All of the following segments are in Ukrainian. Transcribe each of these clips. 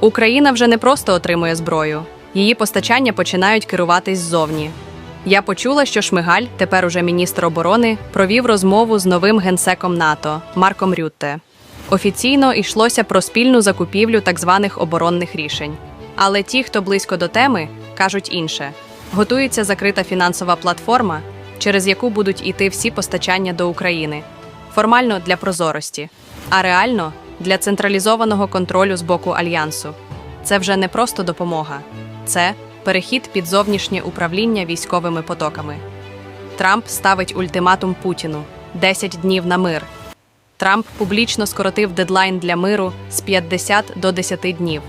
Україна вже не просто отримує зброю, її постачання починають керуватись ззовні. Я почула, що Шмигаль, тепер уже міністр оборони, провів розмову з новим генсеком НАТО Марком Рютте. Офіційно йшлося про спільну закупівлю так званих оборонних рішень. Але ті, хто близько до теми, кажуть інше: готується закрита фінансова платформа, через яку будуть іти всі постачання до України, формально для прозорості, а реально для централізованого контролю з боку альянсу. Це вже не просто допомога, це перехід під зовнішнє управління військовими потоками. Трамп ставить ультиматум Путіну 10 днів на мир. Трамп публічно скоротив дедлайн для миру з 50 до 10 днів.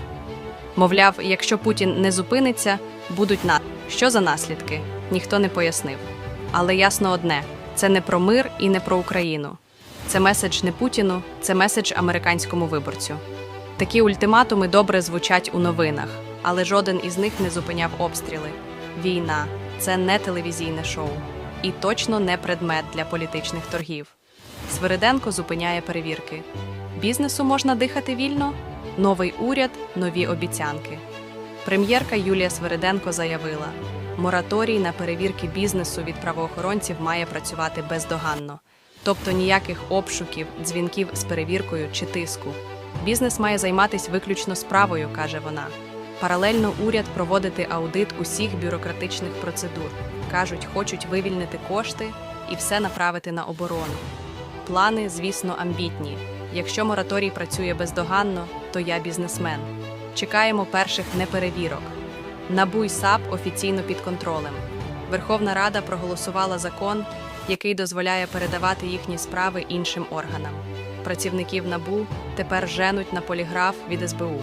Мовляв, якщо Путін не зупиниться, будуть на що за наслідки, ніхто не пояснив. Але ясно одне: це не про мир і не про Україну. Це меседж не Путіну, це меседж американському виборцю. Такі ультиматуми добре звучать у новинах, але жоден із них не зупиняв обстріли. Війна це не телевізійне шоу і точно не предмет для політичних торгів. Свириденко зупиняє перевірки. Бізнесу можна дихати вільно, новий уряд, нові обіцянки. Прем'єрка Юлія Свириденко заявила: мораторій на перевірки бізнесу від правоохоронців має працювати бездоганно, тобто ніяких обшуків, дзвінків з перевіркою чи тиску. Бізнес має займатися виключно справою, каже вона. Паралельно уряд проводити аудит усіх бюрократичних процедур. Кажуть, хочуть вивільнити кошти і все направити на оборону. Плани, звісно, амбітні. Якщо мораторій працює бездоганно, то я бізнесмен. Чекаємо перших неперевірок. НАБУ й САП офіційно під контролем. Верховна Рада проголосувала закон, який дозволяє передавати їхні справи іншим органам. Працівників НАБУ тепер женуть на поліграф від СБУ,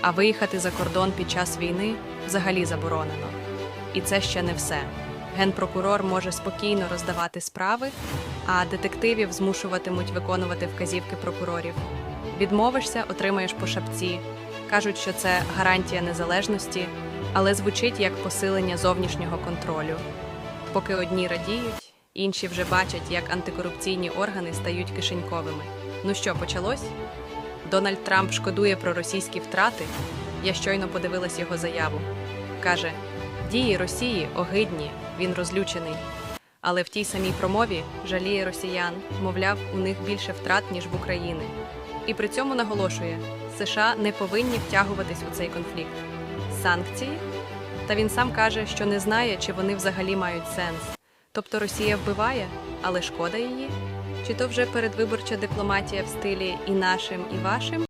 а виїхати за кордон під час війни взагалі заборонено. І це ще не все. Генпрокурор може спокійно роздавати справи, а детективів змушуватимуть виконувати вказівки прокурорів. Відмовишся, отримаєш по шапці. Кажуть, що це гарантія незалежності, але звучить як посилення зовнішнього контролю. Поки одні радіють, інші вже бачать, як антикорупційні органи стають кишеньковими. Ну що, почалось? Дональд Трамп шкодує про російські втрати. Я щойно подивилась його заяву. Каже: дії Росії огидні, він розлючений. Але в тій самій промові жаліє росіян, мовляв, у них більше втрат, ніж в Україні. І при цьому наголошує, США не повинні втягуватись у цей конфлікт. Санкції? Та він сам каже, що не знає, чи вони взагалі мають сенс. Тобто Росія вбиває, але шкода її? Чи то вже передвиборча дипломатія в стилі і нашим, і вашим?